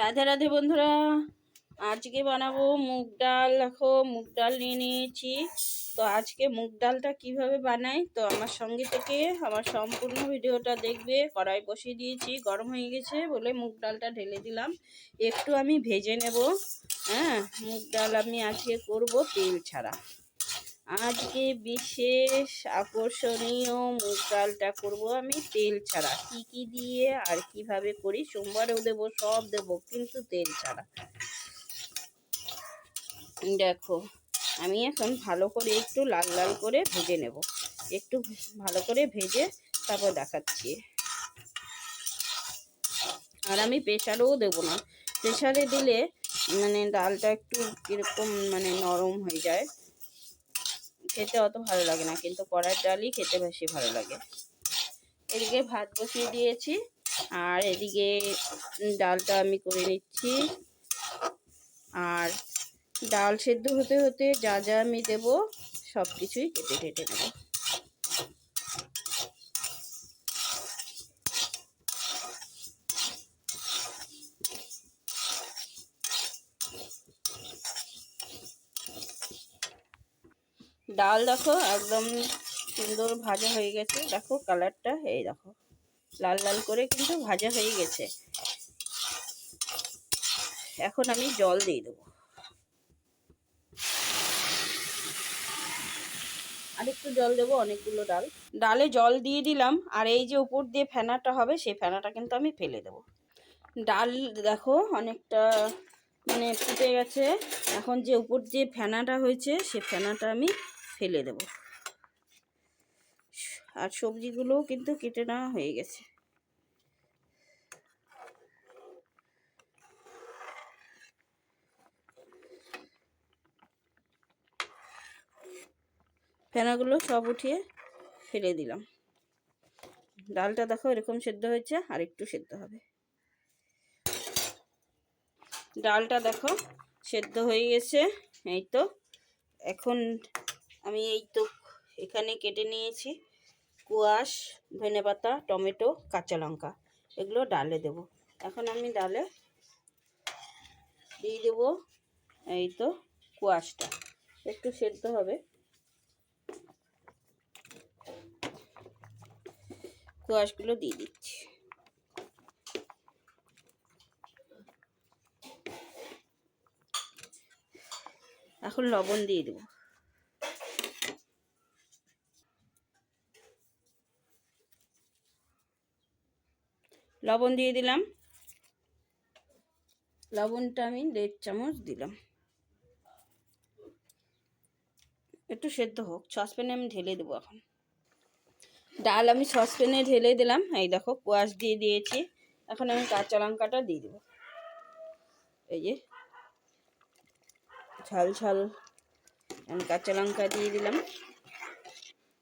রাধে রাধে বন্ধুরা, আজকে বানাবো মুগ ডাল। দেখো, মুগ ডাল নিয়ে নিয়েছি। তো আজকে মুগ ডালটা কীভাবে বানাই, তো আমার সঙ্গে থেকে আমার সম্পূর্ণ ভিডিওটা দেখবে। কড়াই বসিয়ে দিয়েছি, গরম হয়ে গেছে বলে মুগ ডালটা ঢেলে দিলাম। একটু আমি ভেজে নেব। হ্যাঁ মুগ ডাল আমি আজকে করব তেল ছাড়া। আজকে বিশেষ আকর্ষণীয় মুগ ডালটা করব আমি তেল ছাড়া। কি কি দিয়ে আর কীভাবে করি সোমবারেও দেবো, সব দেবো, কিন্তু তেল ছাড়া। দেখো, আমি এখন ভালো করে একটু লাল লাল করে ভেজে নেব। একটু ভালো করে ভেজে তারপর দেখাচ্ছি। আর আমি প্রেশারেও দেবো না। প্রেশারে দিলে মানে ডালটা একটু কীরকম মানে নরম হয়ে যায়। খেতে অত ভালো লাগে না, কিন্তু কড়ার ডালই খেতে বেশি ভালো লাগে। এদিকে ভাত বসিয়ে দিয়েছি, আর এদিকে ডালটা আমি করে নিচ্ছি। আর ডাল সেদ্ধ হতে হতে যা যা আমি দেবো সব কিছুই কেটে কেটে নেব। ডাল দেখো, একদম সুন্দর ভাজা হয়ে গেছে। দেখো কালারটা, এই দেখো। লাল লাল করে কিন্তু ভাজা হয়ে গেছে। এখন আমি জল দিয়ে দেবো। আরেকটু জল দেবো, অনেকগুলো ডাল। ডালে জল দিয়ে দিলাম, আর এই যে উপর দিয়ে ফেনাটা হবে, সেই ফেনাটা কিন্তু আমি ফেলে দেবো। ডাল দেখো অনেকটা মানে ফুটে গেছে। এখন যে উপর যে ফেনাটা হয়েছে, সে ফেনাটা আমি ফেলে দেব। আর সবজিগুলোও কিন্তু কেটে নেওয়া হয়ে গেছে। ফেনাগুলো সব উঠিয়ে ফেলে দিলাম। ডালটা দেখো এরকম সেদ্ধ হয়েছে আর একটু সেদ্ধ হবে। ডালটা দেখো সেদ্ধ হয়ে গেছে, এই তো। এখন আমি এই তো এখানে কেটে নিয়েছি। কুয়াশ, ধনে পাতা, টমেটো, কাঁচা লঙ্কা, এগুলো ডালে দেব। এখন আমি ডালে দিয়ে দেবো এই তো কুয়াশটা। একটু সেদ্ধ হবে। কুয়াশগুলো দিয়ে দিচ্ছি। এখন লবণ দিয়ে দেবো। লবণ দিয়ে দিলাম। লবণটা আমি দেড় চামচ দিলাম। একটু সেদ্ধ হোক, সসপ্যানে আমি ঢেলে দেবো এখন। ডাল আমি সসপ্যানে ঢেলে দিলাম। এই দেখো, কোয়াশ দিয়ে দিয়েছি। এখন আমি কাঁচা লঙ্কাটা দিয়ে দেবো। এই যে, ঝাল ঝাল আমি কাঁচা লঙ্কা দিয়ে দিলাম।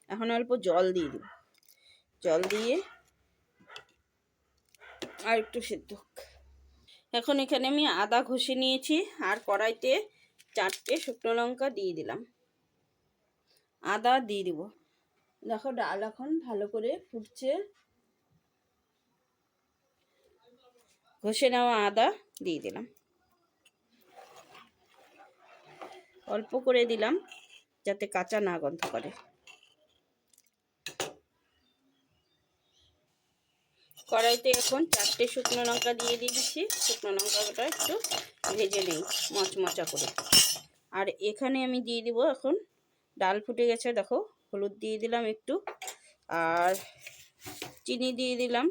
এখন অল্প জল দিয়ে দেব। জল দিয়ে আর একটু সেদ্ধ এখন এখানে আমি আদা ঘষে নিয়েছি আর কড়াইতে চারটে শুকনো লঙ্কা দিয়ে দিলাম। আদা দিয়ে দিব। দেখো ডাল এখন ভালো করে ফুটছে। ঘষে নেওয়া আদা দিয়ে দিলাম। অল্প করে দিলাম যাতে কাঁচা না গন্ধ করে। কড়াইতে এখন চারটে শুকনো লঙ্কা দিয়ে দিয়ে দিচ্ছি শুকনো লঙ্কাটা একটু ভেজে নেই, মচমচা করে। আর এখানে আমি দিয়ে দিব এখন, ডাল ফুটে গেছে, দেখো, হলুদ দিয়ে দিলাম একটু। আর চিনি দিয়ে দিলাম।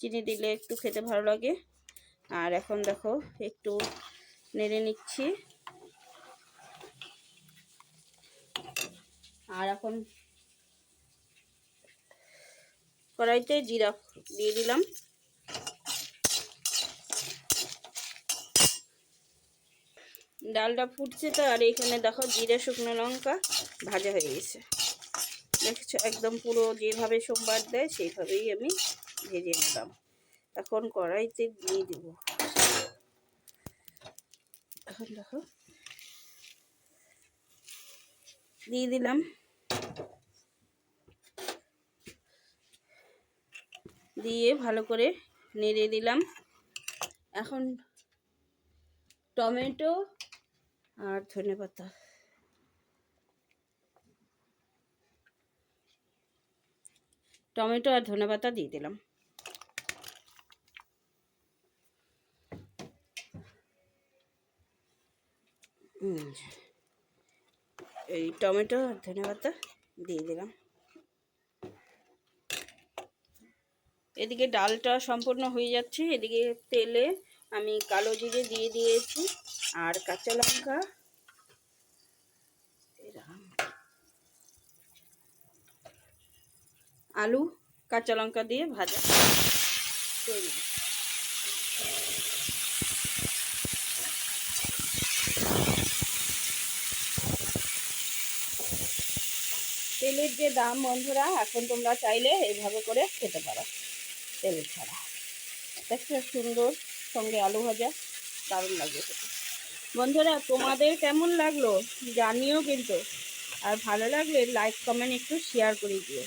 চিনি দিলে একটু খেতে ভালো লাগে। আর এখন দেখো, একটু নেড়ে নিচ্ছি। আর এখন কড়াইতে জিরা দিয়ে দিলাম। ডালটা ফুটছে তো, আর এখানে দেখো জিরে, শুকনো লঙ্কা ভাজা হয়ে গেছে। দেখছ, একদম পুরো যেভাবে সোমবার দেয়, সেইভাবেই আমি ভেজে নিলাম। এখন কড়াইতে দিয়ে দেব। এখন দেখো, দিয়ে দিলাম। দিয়ে ভালো করে নেড়ে দিলাম। এখন টমেটো আর ধনে পাতা। টমেটো আর ধনে পাতা দিয়ে দিলাম। এই টমেটো আর ধনে পাতা দিয়ে দিলাম। এদিকে ডালটা সম্পূর্ণ হয়ে যাচ্ছে। এদিকে তেলে আমি কালো জিরে দিয়ে দিয়েছি আর কাঁচা লঙ্কা। আলু, কাঁচা লঙ্কা দিয়ে ভাজা। নেব। তেলের যে দাম বন্ধুরা, এখন তোমরা চাইলে এইভাবে করে খেতে পারো। তেল ছাড়া। দেখছ সুন্দর, সঙ্গে আলু ভাজা, দারুণ খেতে। বন্ধুরা, তোমাদের কেমন লাগল জানিও কিন্তু। আর ভালো লাগলে লাইক কমেন্ট একটু শেয়ার করে দিও।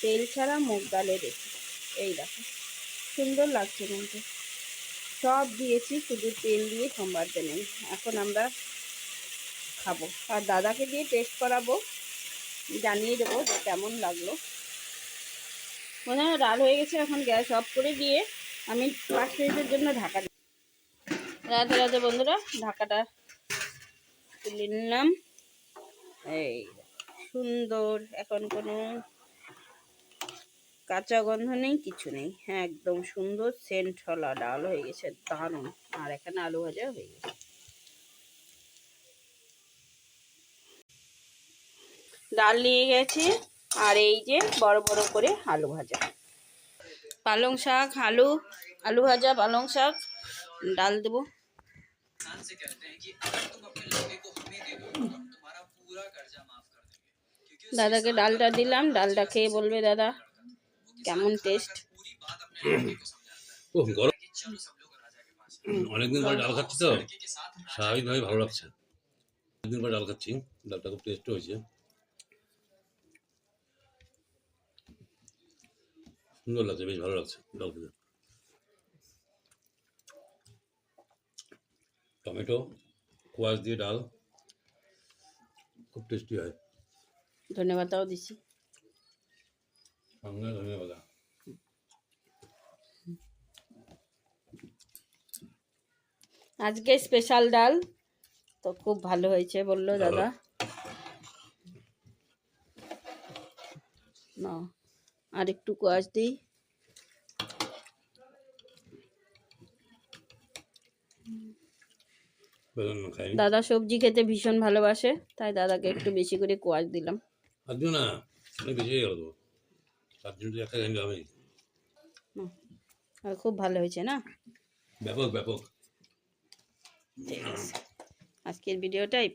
তেল ছাড়া মুগ ডালের রেসিপি এই দেখো, সুন্দর লাগছে কিন্তু। সব দিয়েছি, শুধু তেল দিয়ে সোমবারতে নেই এখন আমরা খাব। আর দাদাকে দিয়ে টেস্ট করাবো। জানিয়ে দেবো যে কেমন লাগল। মনে হয় রাত হয়ে গেছে, এখন গ্যাস অফ করে দিয়ে আমি পাঁচ মিনিটের জন্য ঢাকা দিই। রাতে রাতে বন্ধুরা, ঢাকাটা তুলে নিলাম। এই সুন্দর, এখন কোনো কাঁচা গন্ধ নেই, কিছু নেই। হ্যাঁ একদম সুন্দর সেন্ট হলা ডাল হয়ে গেছে, দারুণ। আর এখানে আলু ভাজা হয়ে গেছে। ডাল নিয়ে গেছি। আর এই যে বড় বড় করে আলু ভাজা। পালং শাক, আলু আলু ভাজা, পালং শাক, ডাল দেব। দাদাকে ডালটা দিলাম, ডালটা খেয়ে বলবে, দাদা, কেমন টেস্ট অনেকদিন পর ডাল খাচ্ছি তো স্বাভাবিকভাবে ভালো লাগছে। অনেকদিন পর ডাল খাচ্ছি, ডালটা খুব টেস্ট হয়েছে। সুন্দর লাগছে বেশ ভালো লাগছে খেতে। টমেটো কোয়াশ দিয়ে ডাল খুব টেস্টি হয়। ধন্যবাদও দিছি। সঙ্গে ধন্যবাদ আজকে স্পেশাল ডাল তো খুব ভালো হয়েছে বলল দাদা। না। আর একটু কোয়াশ দিই। দাদা সবজি খেতে ভীষণ ভালোবাসে তাই দাদাকে একটু বেশি করে কোয়াশ দিলাম। আর খুব ভালো হয়েছে না? ব্যাপক ব্যাপক। আজকের ভিডিওটাই